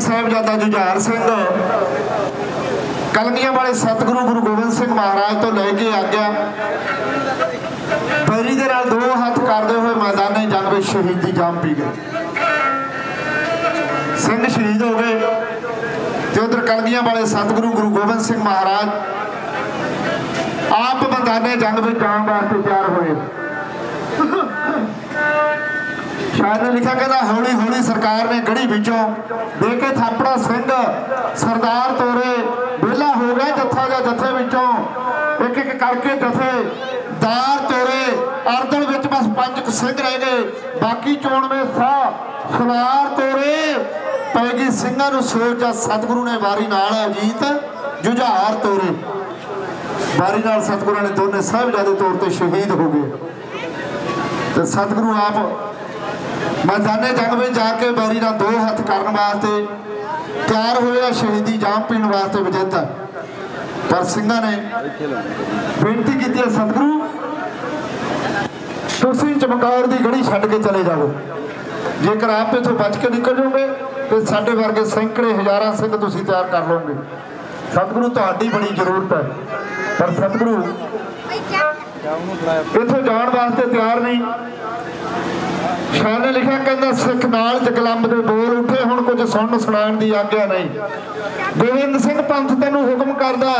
ਸਾਹਿਬਜ਼ਾਦਾ ਜੁਝਾਰ ਸਿੰਘ। ਕਲਮੀਆਂ ਵਾਲੇ ਸਤਿਗੁਰੂ ਗੁਰੂ ਗੋਬਿੰਦ ਸਿੰਘ ਮਹਾਰਾਜ ਤੋਂ ਲੈ ਕੇ ਆਗਿਆ ਬੈਰੀ ਦੇ ਨਾਲ ਦੋ ਹੱਥ ਕਰਦੇ ਹੋਏ ਮੈਦਾਨੇ ਜੰਗ ਵਿੱਚ ਸ਼ਹੀਦੀ ਜਾਮ ਪੀ ਗਏ। ਸਿੰਘ ਸ਼ਹੀਦ ਹੋ ਗਏ। ਤੇ ਉਧਰ ਕਲਮੀਆਂ ਵਾਲੇ ਸਤਿਗੁਰੂ ਗੁਰੂ ਗੋਬਿੰਦ ਸਿੰਘ ਮਹਾਰਾਜ ਆਪ ਮੈਦਾਨੇ ਜੰਗ ਵਿੱਚ ਜਾਣ ਵਾਸਤੇ ਤਿਆਰ ਹੋਏ। ਸ਼ਾਇਦ ਨੇ ਲਿਖਿਆ ਕਹਿੰਦਾ ਹੌਲੀ ਹੌਲੀ ਸਰਕਾਰ ਨੇ ਗੜੀ ਵਿੱਚੋਂ ਦੇ ਕੇ ਥਾਪੜਾ ਸਿੰਘ ਸਰਦਾਰ ਤੋਰੇ ਵਿਹਲਾ ਹੋ ਗਿਆ ਜੱਥਾ ਜਾਂ ਜੱਥੇ ਵਿੱਚੋਂ। ਇੱਕ ਇੱਕ ਕਰਕੇ ਜਥੇ ਦਾਰ ਤੋਰੇ ਅਰਦਲ ਵਿੱਚ ਬਸ ਪੰਜ ਕੁ ਸਿੰਘ ਰਹਿ ਗਏ। ਬਾਕੀ ਚੋਣਵੇਂ ਸਾਹ ਸਲਾਰ ਤੋਰੇ। ਪੈ ਗਈ ਸਿੰਘਾਂ ਨੂੰ ਸੋਚ ਆ ਸਤਿਗੁਰੂ ਨੇ ਵਾਰੀ ਨਾਲ ਅਜੀਤ, ਜੁਝਾਰ ਤੋਰੇ। ਵਾਰੀ ਨਾਲ ਸਤਿਗੁਰਾਂ ਨੇ ਦੋਨੇ ਸਾਹਿਬਜ਼ਾਦੇ ਤੌਰ ਤੇ ਸ਼ਹੀਦ ਹੋ ਗਏ। ਤੇ ਸਤਿਗੁਰੂ ਆਪ ਮੈਦਾਨੇ ਜੰਗ ਵਿੱਚ ਜਾ ਕੇ ਬੈਰੀ ਦਾ ਦੋ ਹੱਥ ਕਰਨ ਵਾਸਤੇ ਤਿਆਰ ਹੋਇਆ, ਸ਼ਹੀਦੀ ਜਾਮ ਪੀਣ ਵਾਸਤੇ ਵਿਜੇਤਾ। ਪਰ ਸਿੰਘਾਂ ਨੇ ਬੇਨਤੀ ਕੀਤੀ ਹੈ, ਸਤਿਗੁਰੂ, ਤੁਸੀਂ ਚਮਕੌਰ ਦੀ ਗੜੀ ਛੱਡ ਕੇ ਚਲੇ ਜਾਓ ਜੇਕਰ ਆਪ ਇਥੋਂ ਬਚ ਕੇ ਨਿਕਲ ਜਾਓਗੇ, ਤੇ ਸਾਡੇ ਵਰਗੇ ਸੈਂਕੜੇ ਹਜ਼ਾਰਾਂ ਸਿੰਘ ਤੁਸੀਂ ਤਿਆਰ ਕਰ ਲਓਗੇ। ਸਤਿਗੁਰੂ, ਤੁਹਾਡੀ ਬੜੀ ਜ਼ਰੂਰਤ ਹੈ। ਪਰ ਸਤਿਗੁਰੂ, ਇਥੋਂ ਜਾਣ ਵਾਸਤੇ ਤਿਆਰ ਨਹੀਂ। ਸ਼ਾਹ ਨੇ ਲਿਖਿਆ ਕਹਿੰਦਾ, ਸਿੱਖ ਨਾਲ ਜਗਲੰਬ ਦੇ ਬੋਲ ਉੱਠੇ, ਹੁਣ ਕੁਝ ਸੁਣਨ ਸੁਣਾਉਣ ਦੀ ਆਗਿਆ ਨਹੀਂ। ਗੋਬਿੰਦ ਸਿੰਘ ਪੰਥ ਤੈਨੂੰ ਹੁਕਮ ਕਰਦਾ,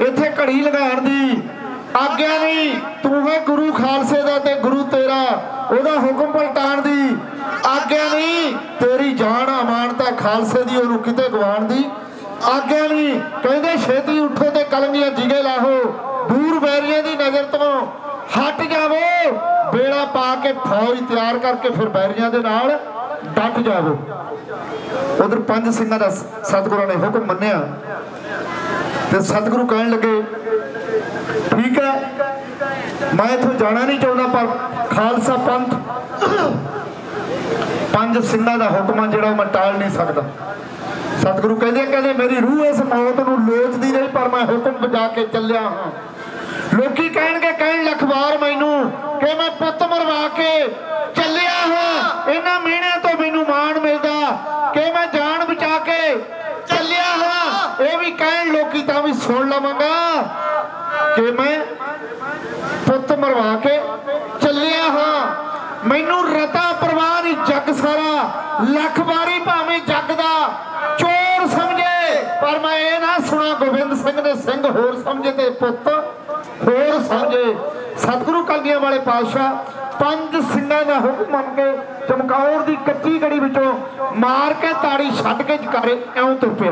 ਇੱਥੇ ਘੜੀ ਲਗਾਉਣ ਦੀ ਆਗਿਆ ਨਹੀਂ। ਤੂੰ ਹੈ ਗੁਰੂ ਖਾਲਸੇ ਦਾ ਤੇ ਗੁਰੂ ਤੇਰਾ, ਉਹਦਾ ਹੁਕਮ ਪਲਟਾਉਣ ਦੀ ਆਗਿਆ ਨਹੀਂ। ਤੇਰੀ ਜਾਨ ਅਮਾਨਤਾ ਖਾਲਸੇ ਦੀ, ਉਹਨੂੰ ਕਿਤੇ ਗਵਾਉਣ ਦੀ ਆਗਿਆ ਨਹੀਂ। ਕਹਿੰਦੇ, ਛੇਤੀ ਉੱਠੋ ਤੇ ਕਲਮੀਆਂ ਜਿਗੇ ਲਾਹੋ। ਦੂਰ ਬੈਰੀਆਂ ਦੀ ਨਜ਼ਰ ਤੋਂ ਹਟ ਜਾਵੋ। ਬੇੜਾ ਪਾ ਕੇ ਫੌਜ ਤਿਆਰ ਕਰਕੇ ਫਿਰ ਬੈਰੀਆਂ ਦੇ ਨਾਲ ਡਟ ਜਾਵੋ। ਉਧਰ ਪੰਜ ਸਿੰਘਾਂ ਦਾ ਸਤਿਗੁਰਾਂ ਨੇ ਹੁਕਮ ਮੰਨਿਆ। ਤੇ ਸਤਿਗੁਰੂ ਕਹਿਣ ਲੱਗੇ, ਠੀਕ ਹੈ, ਮੈਂ ਇੱਥੋਂ ਜਾਣਾ ਨਹੀਂ ਚਾਹੁੰਦਾ, ਪਰ ਖਾਲਸਾ ਪੰਥ ਪੰਜ ਸਿੰਘਾਂ ਦਾ ਹੁਕਮ ਆ, ਜਿਹੜਾ ਉਹ ਮੈਂ ਟਾਲ ਨਹੀਂ ਸਕਦਾ। ਸਤਿਗੁਰੂ ਕਹਿੰਦੇ ਕਹਿੰਦੇ, ਮੇਰੀ ਰੂਹ ਇਸ ਮੌਤ ਨੂੰ ਲੋਚਦੀ ਰਹੀ ਪਰ ਮੈਂ ਹੁਕਮ ਬਚਾ ਕੇ ਚੱਲਿਆ ਹਾਂ। ਲੋਕੀ ਕਹਿਣਗੇ, ਕਹਿਣ ਲੱਖ ਮੈਨੂੰ ਕਿ ਮੈਂ ਪੁੱਤ ਮਰਵਾ ਕੇ ਚੱਲਿਆ ਹਾਂ। ਇਹਨਾਂ ਮੀਣਿਆਂ ਤੋਂ ਮੈਨੂੰ ਮਾਣ ਮਿਲਦਾ ਕਿ ਮੈਂ ਜਾਨ ਬਚਾ ਕੇ ਚੱਲਿਆ ਹਾਂ। ਇਹ ਵੀ ਕਹਿਣ ਲੋਕੀ ਤਾਂ ਵੀ ਸੁਣ ਲਵਾਂਗਾ ਕਿ ਮੈਂ ਪੁੱਤ ਮਰਵਾ ਕੇ ਚੱਲਿਆ ਹਾਂ। ਮੈਨੂੰ ਰਤਾ ਪਰਵਾਹ ਨਹੀਂ ਜੱਗ ਸਾਰਾ, ਲੱਖ ਵਾਰੀ ਭਾਵੇਂ ਜੱਗ ਦਾ ਚੋਰ ਸਮਝੇ, ਪਰ ਮੈਂ ਇਹ ਨਾ ਸੁਣਾ, ਗੋਬਿੰਦ ਸਿੰਘ ਨੇ ਸਿੰਘ ਹੋਰ ਸਮਝੇ ਤੇ ਪੁੱਤ ਹੋਰ ਸਮਝੇ। ਸਤਿਗੁਰੂ ਕਲਗੀਆਂ ਵਾਲੇ ਪਾਤਸ਼ਾਹ, ਪੰਜ ਸਿੰਘਾਂ ਦਾ ਹੁਕਮ ਮੰਨ ਕੇ ਚਮਕੌਰ ਦੀ ਕੱਚੀ ਗੜੀ ਵਿੱਚੋਂ ਮਾਰ ਕੇ ਤਾੜੀ ਛੱਡ ਕੇ ਜਕਾਰੇ ਇਉਂ ਤੁਰ ਪਏ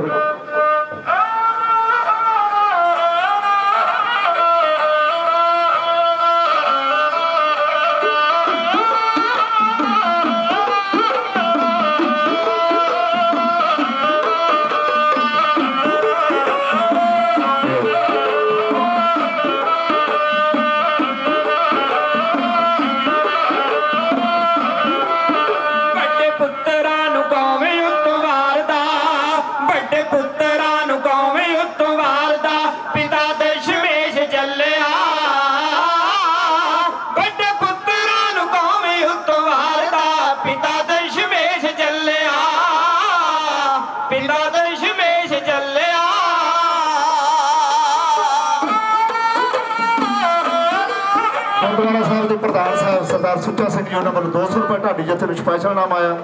ਸੁੱਚਾ ਸਿੰਘ ਜੀ, ਉਹਨਾਂ ਵੱਲੋਂ 200 ਰੁਪਏ ਢਾਡੀ ਜਥੇ ਨੂੰ ਸਪੈਸ਼ਲ ਨਾਮ ਆਇਆ।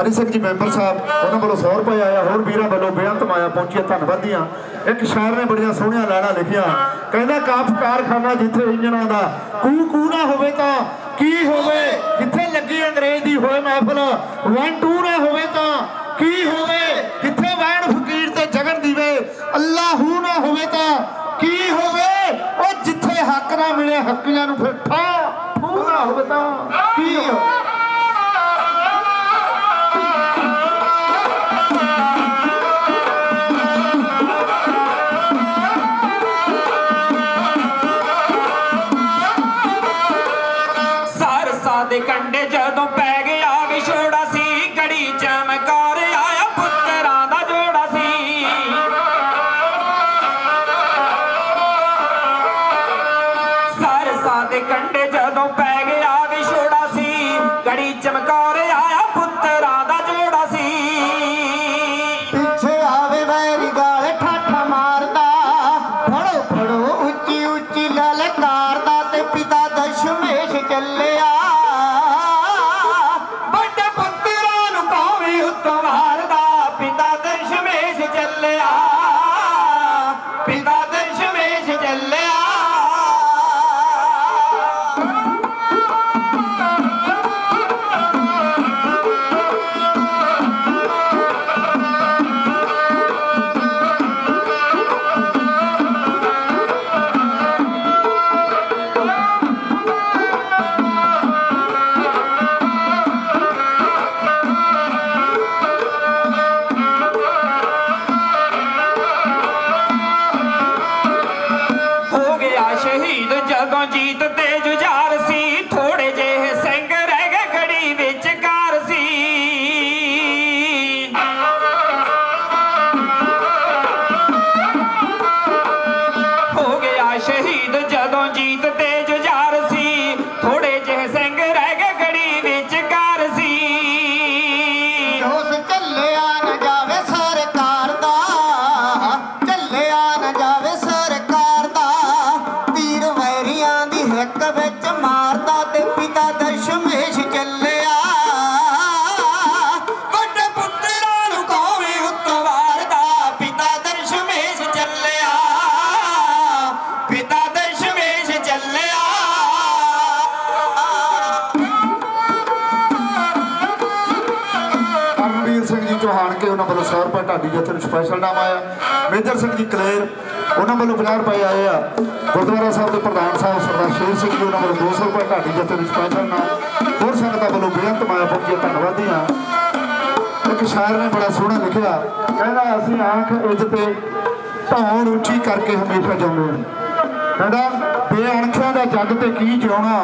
ਹਰੀ ਸਿੰਘ ਜੀ ਮੈਂਬਰ ਸਾਹਿਬ, ਉਹਨਾਂ ਵੱਲੋਂ 100 ਰੁਪਏ ਆਇਆ। ਹੋਰ ਵੀਰਾਂ ਵੱਲੋਂ ਬੇਅੰਤ ਮਾਇਆ ਪਹੁੰਚੀਆਂ ਧੰਨਵਾਦੀਆਂ ਇੱਕ ਸ਼ਾਇਰ ਨੇ ਬੜੀਆਂ ਸੋਹਣੀਆਂ ਲਾਣਾ ਲਿਖੀਆਂ। ਕਹਿੰਦਾ ਕਾਫ ਕਾਰਖਾਨਾ ਜਿੱਥੇ ਇੰਜਣਾਂ ਦਾ ਕੂ ਕੂ ਨਾ ਹੋਵੇ ਤਾਂ ਕੀ ਹੋਵੇ? ਜਿੱਥੇ ਲੱਗੀ ਅੰਗਰੇਜ਼ ਦੀ ਹੋਏ ਮਹਿਫਲ ਵਨ ਟੂ ਨਾ ਹੋਵੇ ਤਾਂ ਕੀ ਹੋਵੇ? Jamaica ਉਹਨਾਂ ਵੱਲੋਂ 100 ਰੁਪਏ ਢਾਡੀ ਜਥੇ ਸਪੈਸ਼ਲ ਨਾਮ ਆਇਆ। ਮੇਜਰ ਸਿੰਘ ਜੀ ਕਲੇਰ, ਉਹਨਾਂ ਵੱਲੋਂ 50 ਰੁਪਏ ਆਏ ਆ। ਗੁਰਦੁਆਰਾ ਸਾਹਿਬ ਦੇ ਪ੍ਰਧਾਨ ਸਾਹਿਬ ਸਰਦਾਰ ਸ਼ੇਰ ਸਿੰਘ ਜੀ, ਉਹਨਾਂ ਵੱਲੋਂ 200 ਰੁਪਏ ਢਾਡੀ ਜਥੇ ਸਪੈਸ਼ਲ ਨਾਮ। ਹੋਰ ਸੰਗਤਾਂ ਵੱਲੋਂ ਬੇਅੰਤ ਮਾਇਆ ਬਹੁਤ ਧੰਨਵਾਦੀ ਆ ਇੱਕ ਸ਼ਾਇਰ ਨੇ ਬੜਾ ਸੋਹਣਾ ਲਿਖਿਆ, ਕਹਿੰਦਾ, ਅਸੀਂ ਆਖ ਉੱਜ ਤੇ ਧੌਣ ਉੱਚੀ ਕਰਕੇ ਹਮੇਸ਼ਾ ਜਾਉਂਦੇ ਕਹਿੰਦਾ ਬੇਅਣਖਿਆਂ ਦਾ ਜੱਗ ਤੇ ਕੀ ਜਿਉਣਾ?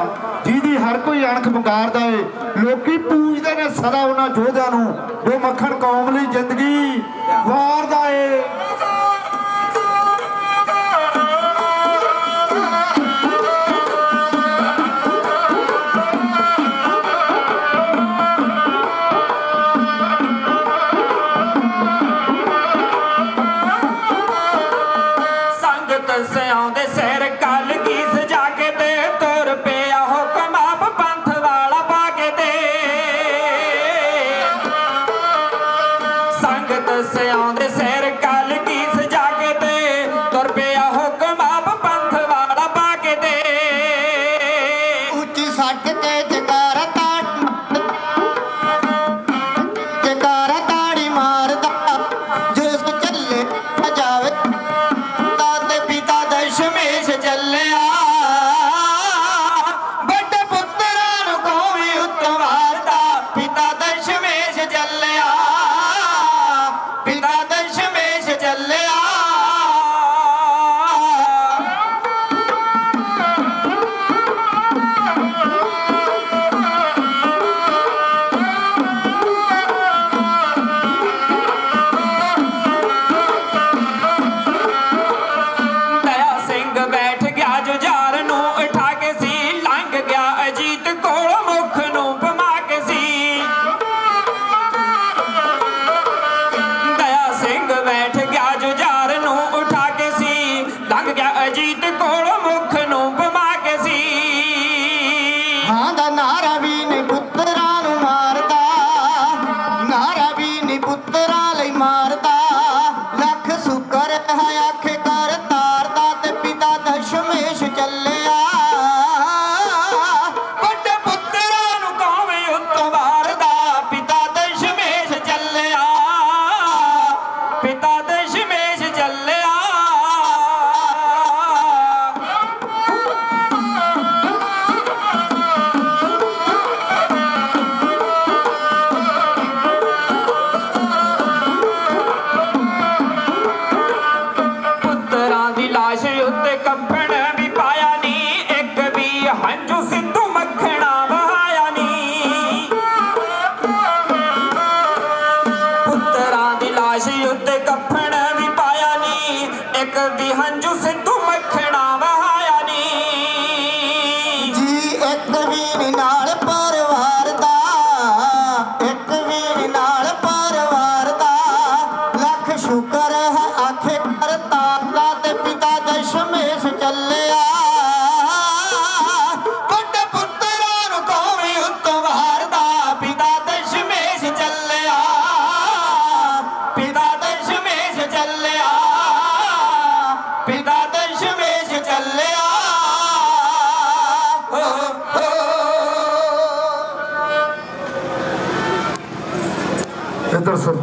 ਜਿਹਦੀ ਹਰ ਕੋਈ ਅਣਖ ਪੁਕਾਰਦਾ ਏ ਲੋਕੀ ਪੂਜਦੇ ਨੇ ਸਦਾ ਉਹਨਾਂ ਯੋਧਿਆਂ ਨੂੰ, ਜੋ ਮੱਖਣ ਕੌਮ ਲਈ ਜ਼ਿੰਦਗੀ ਵਾਰਦਾ ਏ ਸੰਗਤ ਸਿਆਉਂਦੇ ਸਹਿਰ ਛੱਡ ਕੇ ಮಾಡ್ತಾರೆ ಸರ್